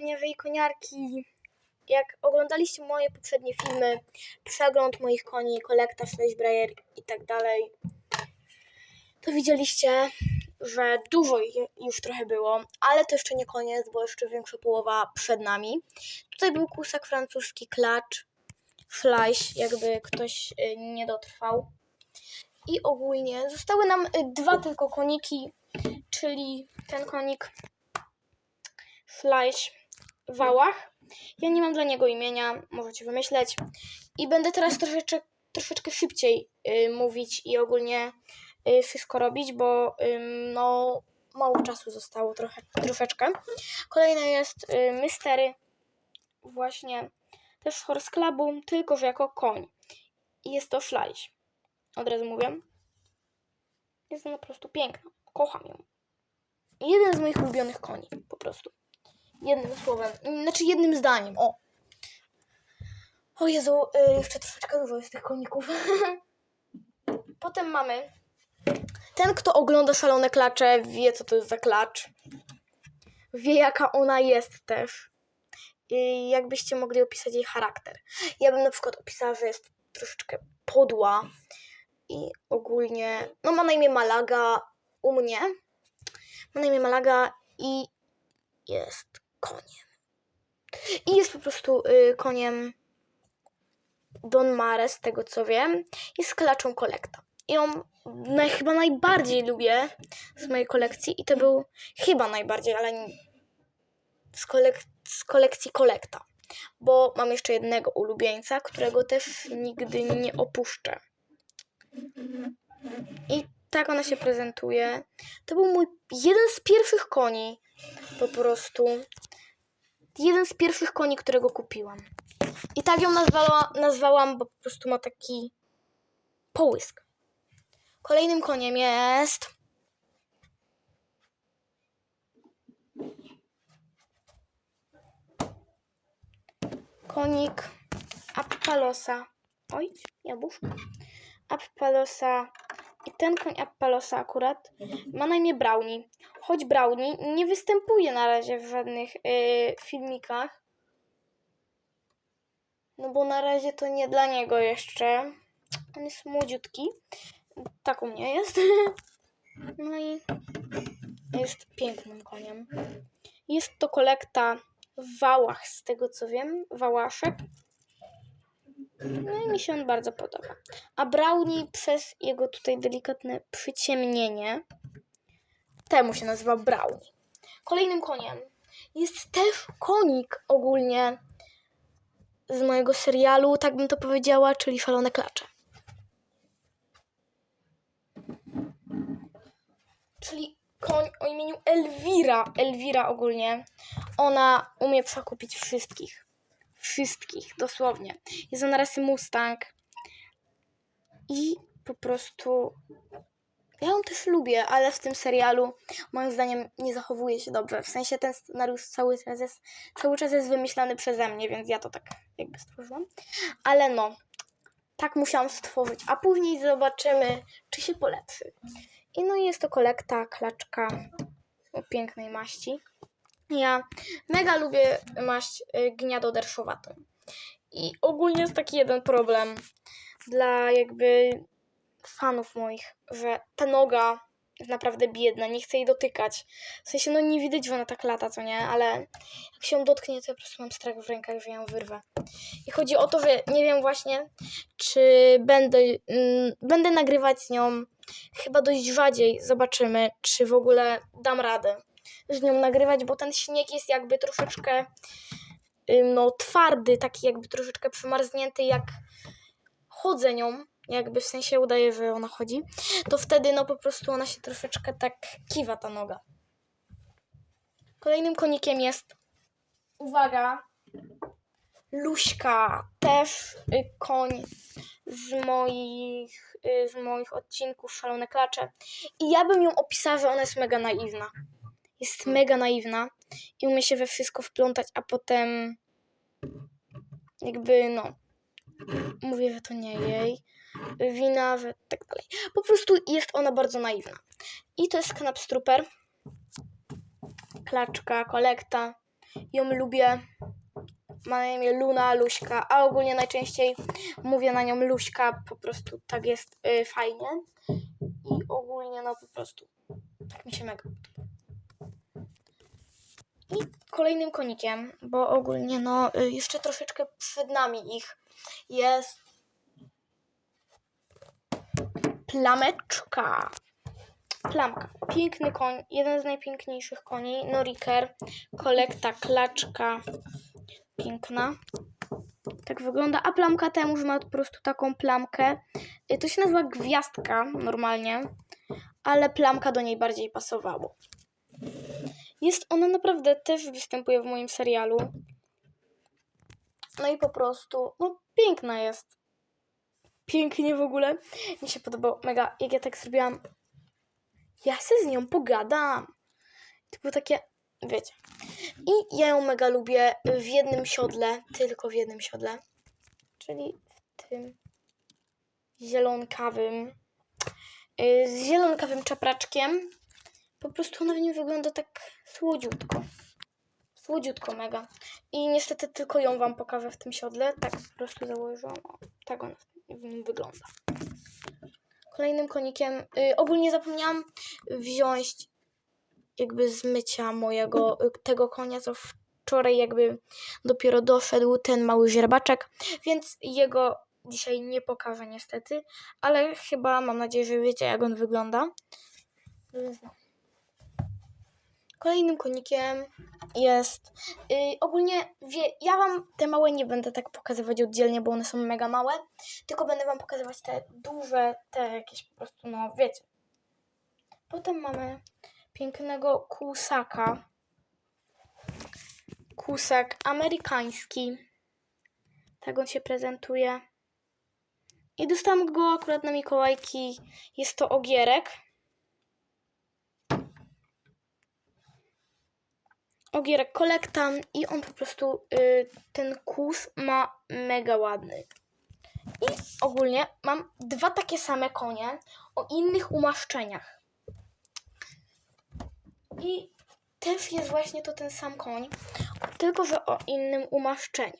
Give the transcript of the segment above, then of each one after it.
koniarze i koniarki. Jak oglądaliście moje poprzednie filmy, przegląd moich koni, kolekta, brayer i tak dalej, to widzieliście, że dużo je- już trochę było, ale to jeszcze nie koniec, bo jeszcze większa połowa przed nami. Tutaj był kłusak francuski, klacz, flaś, jakby ktoś y, nie dotrwał. I ogólnie zostały nam y, dwa tylko koniki, czyli ten konik Flash Wałach. Ja nie mam dla niego imienia, możecie wymyśleć. I będę teraz troszeczkę, troszeczkę szybciej y, mówić i ogólnie y, wszystko robić, bo ym, no mało czasu zostało trochę, troszeczkę. Kolejne jest y, Mystery, właśnie też z Horse Clubu, tylko że jako koń. I jest to Flash. Od razu mówię. Jest ona po prostu piękna. Kocham ją. Jeden z moich ulubionych koni, po prostu. Jednym słowem, znaczy jednym zdaniem, o. O Jezu, y, jeszcze troszeczkę dużo jest tych koników. Potem mamy ten, kto ogląda szalone klacze, wie co to jest za klacz. Wie jaka ona jest też. I jakbyście mogli opisać jej charakter. Ja bym na przykład opisała, że jest troszeczkę podła i ogólnie, no ma na imię Malaga u mnie. Ma na imię Malaga i jest koniem. I jest po prostu y, koniem Don Mare, z tego co wiem. Jest klaczą kolekta. I ją naj, chyba najbardziej lubię z mojej kolekcji. I to był chyba najbardziej, ale nie- z, kolek, z kolekcji kolekta. Bo mam jeszcze jednego ulubieńca, którego też nigdy nie opuszczę. I tak ona się prezentuje. To był mój jeden z pierwszych koni. Po prostu. Jeden z pierwszych koni, którego kupiłam. I tak ją nazwała, nazwałam, bo po prostu ma taki połysk. Kolejnym koniem jest. Konik Appalosa. Oj, jabłuszko. Appalosa. I ten koń Appalosa akurat ma na imię Brownie. Choć Brownie nie występuje na razie w żadnych yy, filmikach. No bo na razie to nie dla niego jeszcze. On jest młodziutki. Tak u mnie jest. No i jest pięknym koniem. Jest to kolekta w wałach, z tego co wiem. Wałaszek. No i mi się on bardzo podoba. A Brownie przez jego tutaj delikatne przyciemnienie temu się nazywa Brownie. Kolejnym koniem jest też konik ogólnie z mojego serialu, tak bym to powiedziała, czyli Szalone Klacze. Czyli koń o imieniu Elwira. Elwira ogólnie. Ona umie przekupić wszystkich. Wszystkich, dosłownie. Jest ona rasy Mustang. I po prostu ja ją też lubię, ale w tym serialu moim zdaniem nie zachowuje się dobrze. W sensie ten scenariusz cały czas jest, cały czas jest wymyślany przeze mnie, więc ja to tak jakby stworzyłam. Ale no, tak musiałam stworzyć, a później zobaczymy, czy się polepszy. I no i jest to kolekta, klaczka o pięknej maści. Ja mega lubię maść y, gniadoderszowatą. I ogólnie jest taki jeden problem dla jakby fanów moich, że ta noga jest naprawdę biedna, nie chcę jej dotykać. W sensie, no nie widać, że ona tak lata, co nie? Ale jak się ją dotknie, to ja po prostu mam strach w rękach, że ją wyrwę. I chodzi o to, że nie wiem właśnie, czy będę, mm, będę nagrywać z nią chyba dość rzadziej. Zobaczymy, czy w ogóle dam radę z nią nagrywać, bo ten śnieg jest jakby troszeczkę no twardy, taki jakby troszeczkę przymarznięty, jak chodzę nią, jakby w sensie udaje, że ona chodzi, to wtedy no po prostu ona się troszeczkę tak kiwa ta noga. Kolejnym konikiem jest, uwaga, Luśka, też y, koń z moich, y, z moich odcinków Szalone Klacze. I ja bym ją opisała, że ona jest mega naiwna. Jest mega naiwna i umie się we wszystko wplątać, a potem jakby no mówię, że to nie jej wina, że tak dalej. Po prostu jest ona bardzo naiwna. I to jest kanap struper. Klaczka, kolekta. ją lubię. Ma na imię Luna, Luśka, a ogólnie najczęściej mówię na nią Luśka, po prostu tak jest y, fajnie. I ogólnie no po prostu tak mi się mega podoba. I kolejnym konikiem, bo ogólnie no y, jeszcze troszeczkę przed nami ich jest plameczka. Plamka. Piękny koń, jeden z najpiękniejszych koni. Noriker, kolekta, klaczka. Piękna. Tak wygląda. A plamka temu, że ma po prostu taką plamkę. Y, To się nazywa gwiazdka normalnie, ale plamka do niej bardziej pasowało. Jest ona naprawdę też występuje w moim serialu. No i po prostu, no piękna jest. Pięknie w ogóle. Mi się podobało mega, jak ja tak zrobiłam. Ja se z nią pogadam. To było takie, wiecie. I ja ją mega lubię w jednym siodle, tylko w jednym siodle. Czyli w tym zielonkawym. yy, Z zielonkawym czapraczkiem. Po prostu ona w nim wygląda tak słodziutko. Słodziutko mega. I niestety tylko ją wam pokażę w tym siodle. Tak po prostu założyłam. O, tak ona w nim wygląda. Kolejnym konikiem. Y, ogólnie zapomniałam wziąć jakby zmycia mojego, y, tego konia, co wczoraj jakby dopiero doszedł ten mały źrebaczek, więc jego dzisiaj nie pokażę niestety, ale chyba mam nadzieję, że wiecie jak on wygląda. Więc no. Kolejnym konikiem jest. Yy, ogólnie wie, ja wam te małe nie będę tak pokazywać oddzielnie, bo one są mega małe, tylko będę wam pokazywać te duże, te jakieś po prostu, no wiecie. Potem mamy pięknego kłusaka. Kłusak amerykański. Tak on się prezentuje. I dostałam go akurat na Mikołajki. Jest to ogierek. Ogierek kolekta i on po prostu y, ten kłus ma mega ładny. I ogólnie mam dwa takie same konie o innych umaszczeniach. I też jest właśnie to ten sam koń, tylko że o innym umaszczeniu.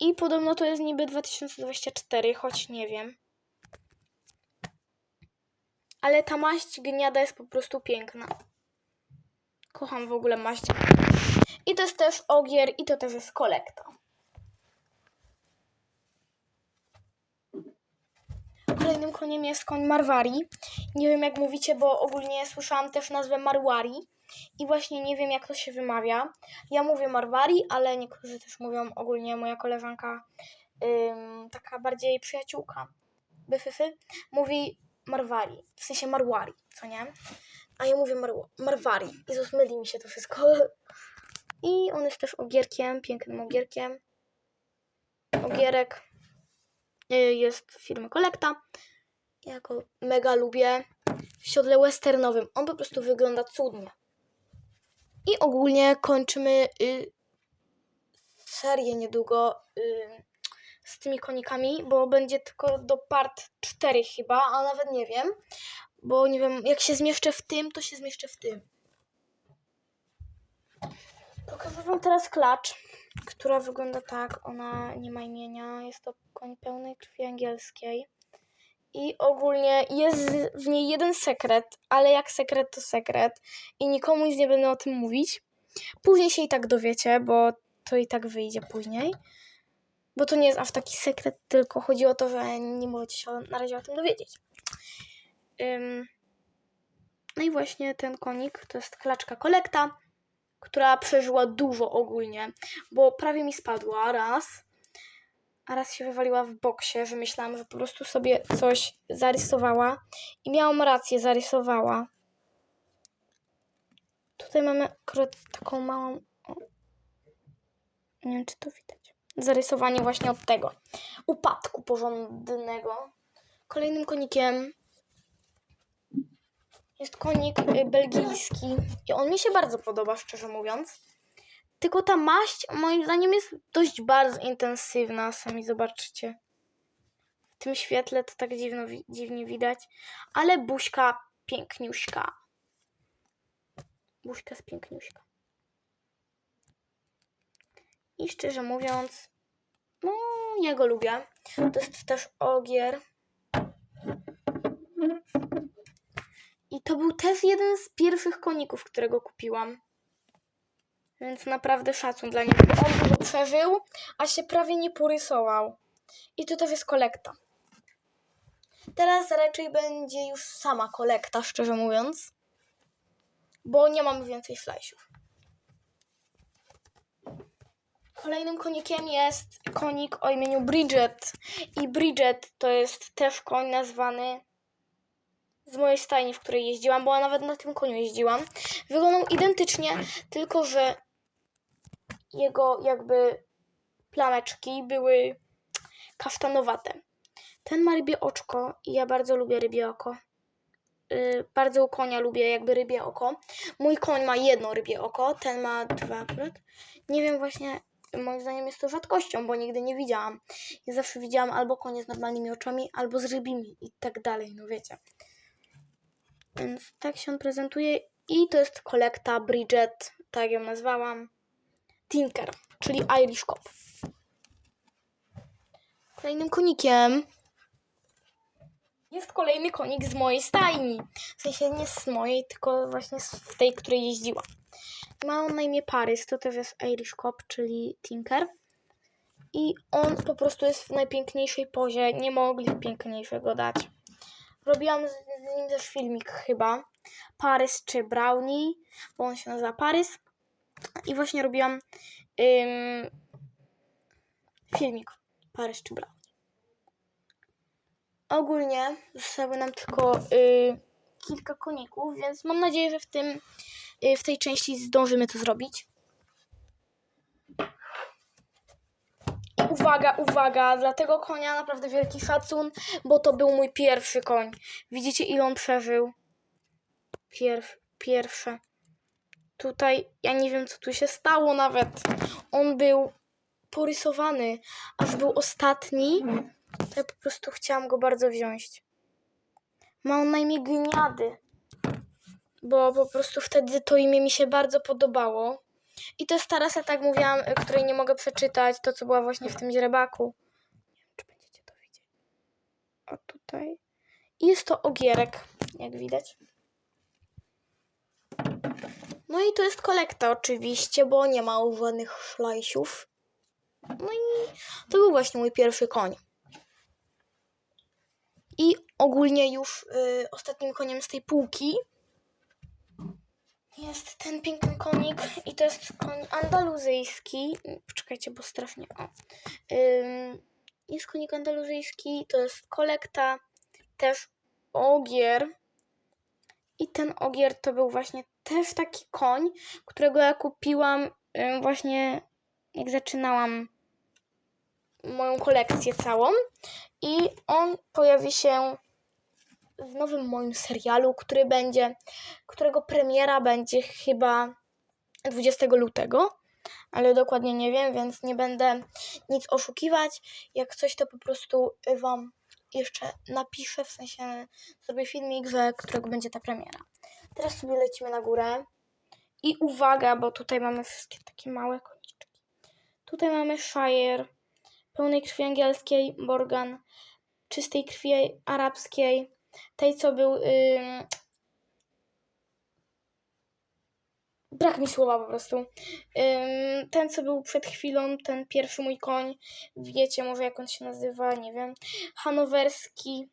I podobno to jest niby 2024, choć nie wiem. Ale ta maść gniada jest po prostu piękna. Kocham w ogóle maść. I to jest też ogier i to też jest kolekta. Kolejnym koniem jest koń Marwari. Nie wiem jak mówicie, bo ogólnie słyszałam też nazwę Marwari. I właśnie nie wiem jak to się wymawia. Ja mówię Marwari, ale niektórzy też mówią ogólnie moja koleżanka, ym, taka bardziej przyjaciółka, byfyfy, mówi Marwari, w sensie Marwari, co nie? A ja mówię Mar- Marwari. Jezus, myli mi się to wszystko. I on jest też ogierkiem, pięknym ogierkiem. Ogierek y, jest firmy Kolekta. Ja go mega lubię. W siodle westernowym. On po prostu wygląda cudnie. I ogólnie kończymy y, serię niedługo y, z tymi konikami, bo będzie tylko do part 4 chyba, a nawet nie wiem bo nie wiem, jak się zmieszczę w tym, to się zmieszczę w tym. Pokażę wam teraz klacz, która wygląda tak. Ona nie ma imienia, jest to koń pełnej krwi angielskiej. I ogólnie jest w niej jeden sekret, ale jak sekret to sekret. I nikomu nic nie będę o tym mówić. Później się i tak dowiecie, bo to i tak wyjdzie później. Bo to nie jest aż taki sekret, tylko chodzi o to, że nie możecie się na razie o tym dowiedzieć. No i właśnie ten konik to jest klaczka kolekta, która przeżyła dużo ogólnie, bo prawie mi spadła raz, a raz się wywaliła w boksie, że myślałam, że po prostu sobie coś zarysowała i miałam rację, zarysowała. Tutaj mamy akurat taką małą. O. Nie wiem, czy to widać. Zarysowanie właśnie od tego upadku porządnego. Kolejnym konikiem jest konik y, belgijski i on mi się bardzo podoba, szczerze mówiąc. Tylko ta maść moim zdaniem jest dość bardzo intensywna, sami zobaczycie. W tym świetle to tak dziwno, dziwnie widać, ale buźka piękniuśka. buźka z piękniuśka. I szczerze mówiąc, no ja go lubię. To jest też ogier. I to był też jeden z pierwszych koników, którego kupiłam. Więc naprawdę szacun dla niego. On dużo przeżył, a się prawie nie porysował. I to też jest kolekta. Teraz raczej będzie już sama kolekta, szczerze mówiąc. Bo nie mamy więcej slajsów. Kolejnym konikiem jest konik o imieniu Bridget. I Bridget to jest też koń nazwany z mojej stajni, w której jeździłam, bo ja nawet na tym koniu jeździłam. Wyglądał identycznie, tylko że jego jakby plameczki były kasztanowate. Ten ma rybie oczko i ja bardzo lubię rybie oko. Yy, bardzo u konia lubię jakby rybie oko. Mój koń ma jedno rybie oko, ten ma dwa akurat. Nie wiem właśnie, moim zdaniem jest to rzadkością, bo nigdy nie widziałam. Ja zawsze widziałam albo konie z normalnymi oczami, albo z rybimi i tak dalej, no wiecie. Więc tak się on prezentuje i to jest kolekta Bridget, tak ją nazwałam. Tinker, czyli Irish Cop. Kolejnym konikiem jest kolejny konik z mojej stajni. W sensie nie z mojej, tylko właśnie z tej, której jeździłam. Ma on na imię Parys, to też jest Irish Cop, czyli Tinker. I on po prostu jest w najpiękniejszej pozie. Nie mogli piękniejszego dać. Robiłam z, z nim też filmik chyba. Parys czy Brownie, bo on się nazywa Parys. I właśnie robiłam ym, filmik Parys czy Brownie. Ogólnie zostały nam tylko y, kilka koników, więc mam nadzieję, że w tym y, w tej części zdążymy to zrobić. Uwaga, uwaga, dla tego konia naprawdę wielki szacun, bo to był mój pierwszy koń. Widzicie, ile on przeżył? Pierw, pierwsze. Tutaj, ja nie wiem, co tu się stało nawet. On był porysowany, aż był ostatni. To ja po prostu chciałam go bardzo wziąć. Ma on na imię Gniady. Bo po prostu wtedy to imię mi się bardzo podobało. I to jest ta rasa, tak mówiłam, której nie mogę przeczytać, to co była właśnie w tym źrebaku. Nie wiem, czy będziecie to widzieć. O tutaj. I jest to ogierek, jak widać. No i to jest kolekta oczywiście, bo nie ma żadnych szlajsiów. No i to był właśnie mój pierwszy koń. I ogólnie już y, ostatnim koniem z tej półki jest ten piękny konik i to jest koń andaluzyjski. Poczekajcie, bo strasznie. O. Jest konik andaluzyjski, to jest kolekta, też ogier. I ten ogier to był właśnie też taki koń, którego ja kupiłam właśnie jak zaczynałam moją kolekcję całą. I on pojawi się w nowym moim serialu, który będzie, którego premiera będzie chyba 20 lutego, ale dokładnie nie wiem, więc nie będę nic oszukiwać. Jak coś, to po prostu Wam jeszcze napiszę, w sensie zrobię filmik, że którego będzie ta premiera. Teraz sobie lecimy na górę. I uwaga, bo tutaj mamy wszystkie takie małe koniczki. Tutaj mamy Shire, pełnej krwi angielskiej, Morgan, czystej krwi arabskiej, tej, co był. Ym... Brak mi słowa po prostu. Ym, ten, co był przed chwilą, ten pierwszy mój koń. Wiecie może, jak on się nazywa, nie wiem. Hanowerski,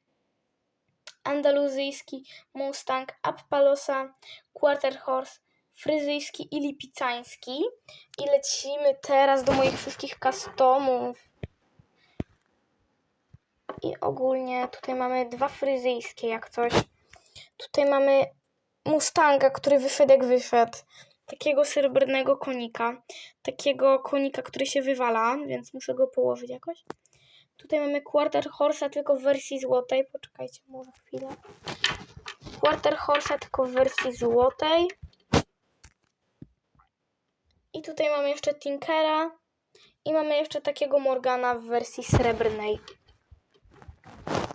andaluzyjski, Mustang, Appalosa, Quarter Horse, fryzyjski i lipicański. I lecimy teraz do moich wszystkich customów. I ogólnie tutaj mamy dwa fryzyjskie, jak coś. Tutaj mamy Mustanga, który wyszedł jak wyszedł. Takiego srebrnego konika. Takiego konika, który się wywala, więc muszę go położyć jakoś. Tutaj mamy Quarter Horse'a tylko w wersji złotej. Poczekajcie może chwilę. Quarter Horse'a tylko w wersji złotej. I tutaj mamy jeszcze Tinkera. I mamy jeszcze takiego Morgana w wersji srebrnej.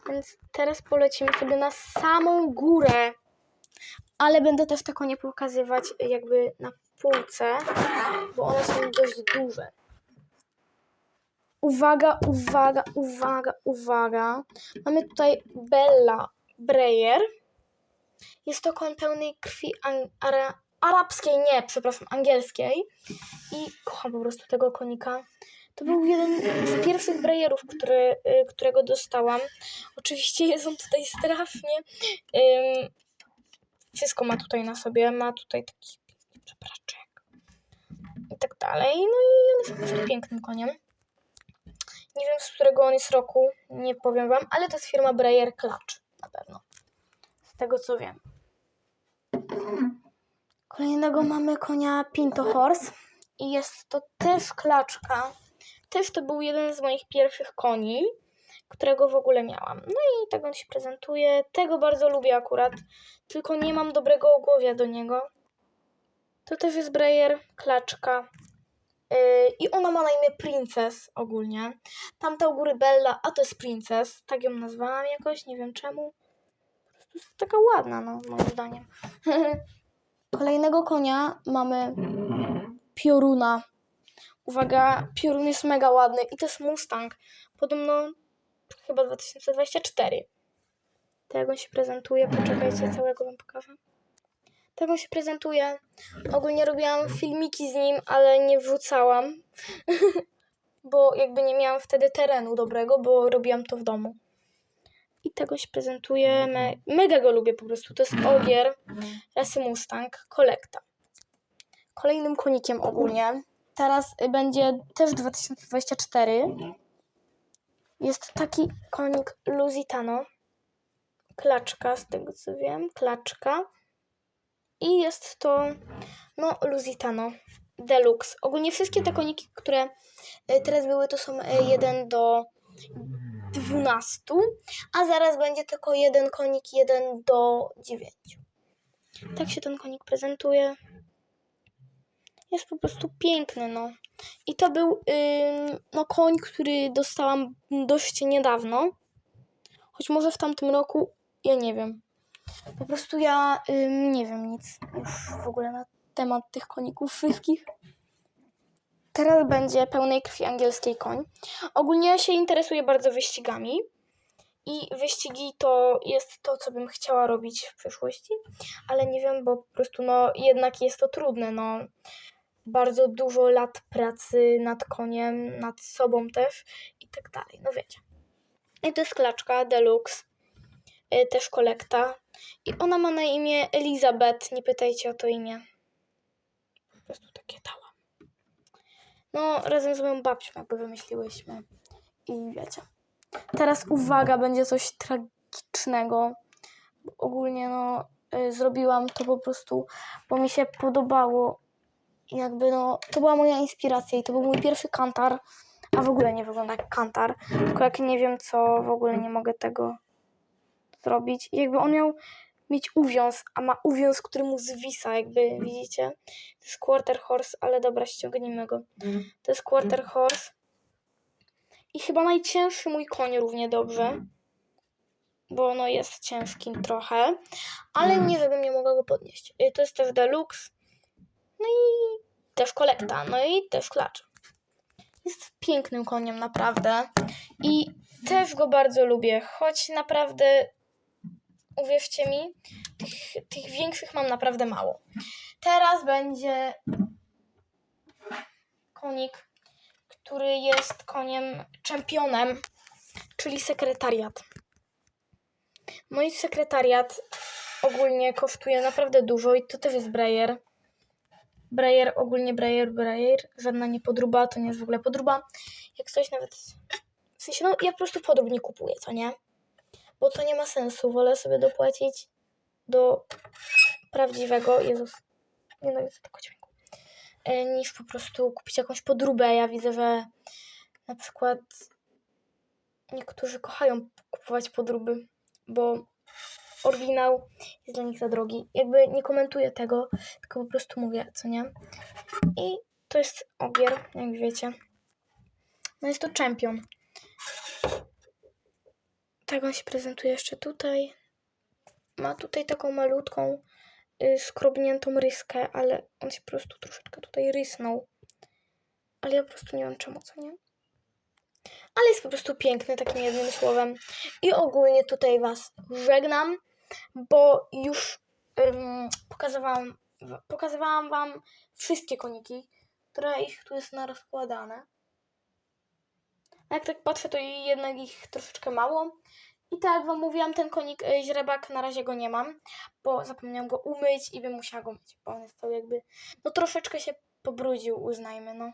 Więc teraz polecimy sobie na samą górę. ale będę też te konie pokazywać jakby na półce, bo one są dość duże. Uwaga, uwaga, uwaga, uwaga. Mamy tutaj Bella Breyer. Jest to koń pełnej krwi ara- arabskiej, nie, przepraszam, angielskiej. I kocham po prostu tego konika. To był jeden z pierwszych Breyerów, który, y, którego dostałam. Oczywiście jest on tutaj strasznie. wszystko ma tutaj na sobie. Ma tutaj taki przepraczek. I tak dalej. No i on jest po prostu pięknym koniem. Nie wiem, z którego on jest roku, nie powiem wam, ale to jest firma Breyer Clutch na pewno. Z tego co wiem. Kolejnego mamy konia Pinto Horse i jest to też klaczka. Też to był jeden z moich pierwszych koni, którego w ogóle miałam. No i tak on się prezentuje. Tego bardzo lubię akurat, tylko nie mam dobrego ogłowia do niego. To też jest Breyer klaczka. Yy, I ona ma na imię Princess ogólnie. Tamta u góry Bella, a to jest Princess. Tak ją nazwałam jakoś, nie wiem czemu. Prostu jest taka ładna, no, moim zdaniem. Kolejnego konia mamy Pioruna. Uwaga, Piorun jest mega ładny i to jest Mustang. Podobno chyba 2024. Tak on się prezentuje. Poczekajcie, całego wam pokażę. Tak on się prezentuje. Ogólnie robiłam filmiki z nim, ale nie wrzucałam. bo jakby nie miałam wtedy terenu dobrego, bo robiłam to w domu. I tego się prezentuje. Me mega go lubię po prostu. To jest ogier rasy Mustang Kolekta. Kolejnym konikiem ogólnie. Teraz będzie też 2024. Jest taki konik Lusitano. Klaczka, z tego co wiem. Klaczka. I jest to, no, Lusitano Deluxe. Ogólnie wszystkie te koniki, które y, teraz były, to są 1 do 12, a zaraz będzie tylko jeden konik 1 do 9. Tak się ten konik prezentuje. Jest po prostu piękny, no. I to był ym, no, koń, który dostałam dość niedawno. Choć może w tamtym roku, ja nie wiem. Po prostu ja ym, nie wiem nic już w ogóle na temat tych koników wszystkich. Teraz będzie pełnej krwi angielskiej koń. Ogólnie ja się interesuję bardzo wyścigami. I wyścigi to jest to, co bym chciała robić w przyszłości, ale nie wiem, bo po prostu no jednak jest to trudne, no. Bardzo dużo lat pracy nad koniem, nad sobą też i tak dalej, no wiecie. I to jest klaczka deluxe, y, też kolekta i ona ma na imię Elizabeth, nie pytajcie o to imię. Po prostu takie dałam. No, razem z moją babcią jakby wymyśliłyśmy i wiecie. Teraz uwaga, będzie coś tragicznego. Ogólnie no, y, zrobiłam to po prostu, bo mi się podobało. Jakby no, to była moja inspiracja i to był mój pierwszy kantar, a w ogóle nie wygląda jak kantar. Tylko jak nie wiem co, w ogóle nie mogę tego zrobić. I jakby on miał mieć uwiąz, a ma uwiąz, który mu zwisa, jakby widzicie. To jest quarter horse, ale dobra, ściągnijmy go. To jest quarter horse. I chyba najcięższy mój koń równie dobrze. Bo no jest ciężki trochę. Ale nie, żebym nie mogła go podnieść. Y, To jest też deluxe. No i też kolekta. No i też klacz. Jest pięknym koniem naprawdę. I też go bardzo lubię. Choć naprawdę, uwierzcie mi, tych, tych większych mam naprawdę mało. Teraz będzie konik który jest koniem czempionem, czyli sekretariat. Mój sekretariat ogólnie kosztuje naprawdę dużo i to też jest Breyer. Breyer, ogólnie Breyer, Breyer, żadna nie podruba, to nie jest w ogóle podruba. Jak coś nawet, w sensie, no ja po prostu podrób nie kupuję, co nie? Bo to nie ma sensu, wolę sobie dopłacić do prawdziwego, Jezus, nie no, tylko dźwięku e, niż po prostu kupić jakąś podróbę. Ja widzę, że na przykład niektórzy kochają kupować podróby, bo oryginał jest dla nich za drogi. Jakby nie komentuję tego, tylko po prostu mówię, co nie? I to jest ogier, jak wiecie. No jest to czempion. Tak on się prezentuje jeszcze tutaj. Ma tutaj taką malutką y, skrobniętą ryskę, ale on się po prostu troszeczkę tutaj rysnął. Ale ja po prostu nie wiem czemu, co nie? Ale jest po prostu piękny, takim jednym słowem. I ogólnie tutaj Was żegnam, bo już pokazywałam, pokazywałam Wam wszystkie koniki, które ich tu jest narozkładane. A jak tak patrzę, to jednak ich troszeczkę mało. I tak jak Wam mówiłam, ten konik y, źrebak na razie go nie mam, bo zapomniałam go umyć i bym musiała go myć, bo on jest cały jakby, no troszeczkę się pobrudził, uznajmy, no.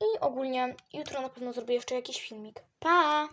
I ogólnie jutro na pewno zrobię jeszcze jakiś filmik. Pa!